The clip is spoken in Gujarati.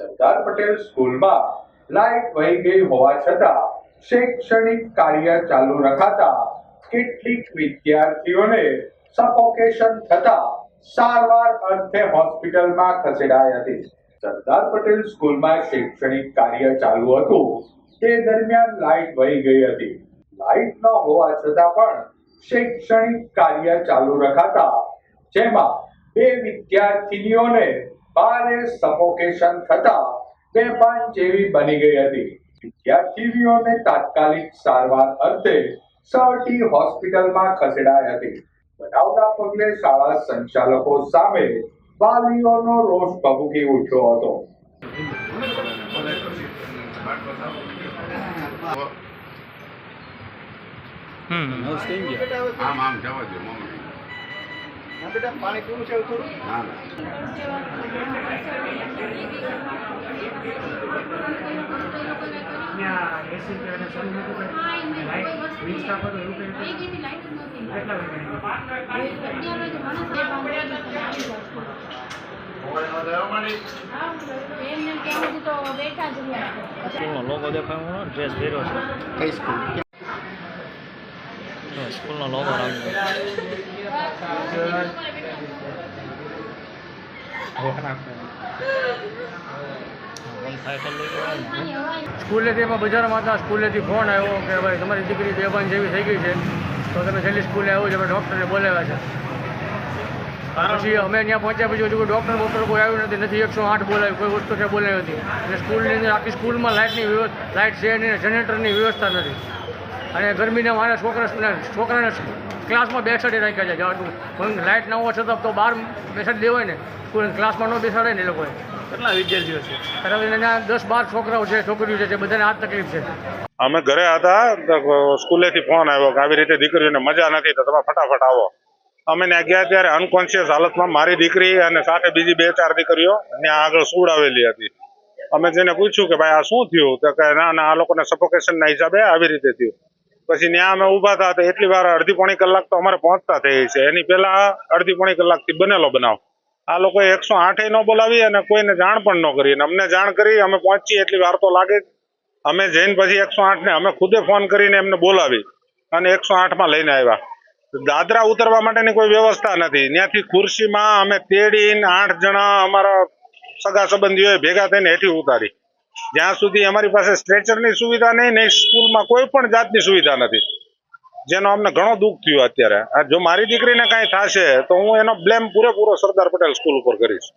સરદાર પટેલ સ્કૂલમાં લાઇટ વહી ગઈ હોવા છતાં શૈક્ષણિક કાર્ય ચાલુ રખાતા કેટલીક વિદ્યાર્થીઓને સફોકેશન થતા સારવાર અર્થે હોસ્પિટલમાં ખસેડાઈ હતી. સરદાર પટેલ સ્કૂલમાં શૈક્ષણિક કાર્ય ચાલુ હતું. તે દરમિયાન લાઇટ વહી ગઈ હતી. લાઈટ ન હોવા છતાં પણ શૈક્ષણિક કાર્ય ચાલુ રખાતા જેમાં બે વિદ્યાર્થીનીઓને ભારે સફોકેશન થતા બેભાન જેવી બની ગઈ હતી. વિદ્યાર્થીઓને તાત્કાલિક સારવાર અર્થે સરટી હોસ્પિટલમાં ખસેડાઈ હતી. બનાવના પગલે શાળા સંચાલકો સામે વાલીઓનો રોષ ભભૂકી ઉઠ્યો હતો. આમ આમ જવા દો મમ્મી ના બેટા પાણી છે થોડું? ના લોકો વીજ સ્ટાફ હતો એવું કંઈ વાગે સ્કૂલનો લોગો દેખાયો સ્કૂલ જો સ્કૂલનો લોગો રાખજો વન સાયકલ લઈ ગયો સ્કૂલેથી એમાં બજારમાં હતા સ્કૂલેથી ફોન આવ્યો કે ભાઈ તમારી દીકરી બેભાન જેવી થઈ ગઈ છે. તો તમે છેલ્લી સ્કૂલે આવ્યો છે અમે ડૉક્ટરને બોલાવ્યા છે. પછી અમે ત્યાં પહોંચ્યા પછી હજુ ડૉક્ટર બોક્ટર કોઈ આવ્યું નથી નથી એકસો આઠ બોલાવ્યું કોઈ વસ્તુ છે બોલાવી હતી અને સ્કૂલની અંદર આખી સ્કૂલમાં લાઇટની વ્યવસ્થા લાઇટ છે નહીં જનરેટરની વ્યવસ્થા નથી. અને ગરમીને મારા છોકરા છોકરાને ક્લાસમાં બેસાડી રાખ્યા છે. જવાનું લાઇટ ના હોવા છતાં તો બહાર બેસાડી દેવાય ને. સ્કૂલ ક્લાસમાં ન બેસાડે ને એ લોકોએ. કેટલા વિદ્યાર્થીઓ છે? કારણ એના દસ બાર છોકરાઓ છે છોકરીઓ છે જે બધાને આ તકલીફ છે. અમે ઘરે હતા સ્કૂલેથી ફોન આવ્યો કે આવી રીતે દીકરીઓને મજા નથી તો તમે ફટાફટ આવો. અમે ત્યાં ગયા ત્યારે અનકોન્શિયસ હાલતમાં મારી દીકરી અને સાથે બીજી બે ચાર દીકરીઓ ત્યાં આગળ સુવડાવેલી હતી. અમે જેને પૂછ્યું કે ભાઈ આ શું થયું? તો કે ના ના આ લોકોને સફોકેશનના હિસાબે આવી રીતે થયું. પછી ત્યાં અમે ઊભા હતા તો એટલી વાર અડધી પોણી કલાક તો અમારે પહોંચતા થઈ છે. એની પહેલા અડધી પોણી કલાકથી બનેલો બનાવ. આ લોકોએ એકસો આઠે ન બોલાવી અને કોઈને જાણ પણ ન કરી. અને અમને જાણ કરી, અમે પહોંચીએ એટલી વાર તો લાગે. અમે જઈને પછી એકસો આઠ ને અમે ખુદે ફોન કરીને એમને બોલાવી અને એકસો આઠમાં લઈને આવ્યા. દાદરા ઉતરવા માટેની કોઈ વ્યવસ્થા નથી. ત્યાંથી ખુરશીમાં અમે તેડીને આઠ જણા અમારા સગા સંબંધીઓએ ભેગા થઈને હેઠી ઉતારી. જ્યાં સુધી અમારી પાસે સ્ટ્રેચરની સુવિધા નહીં ને સ્કૂલમાં કોઈ પણ જાતની સુવિધા નથી. જેનો અમને ઘણો દુઃખ થયું અત્યારે. જો મારી દીકરીને કાંઈ થશે, તો હું એનો બ્લેમ પૂરેપૂરો સરદાર પટેલ સ્કૂલ ઉપર કરીશ.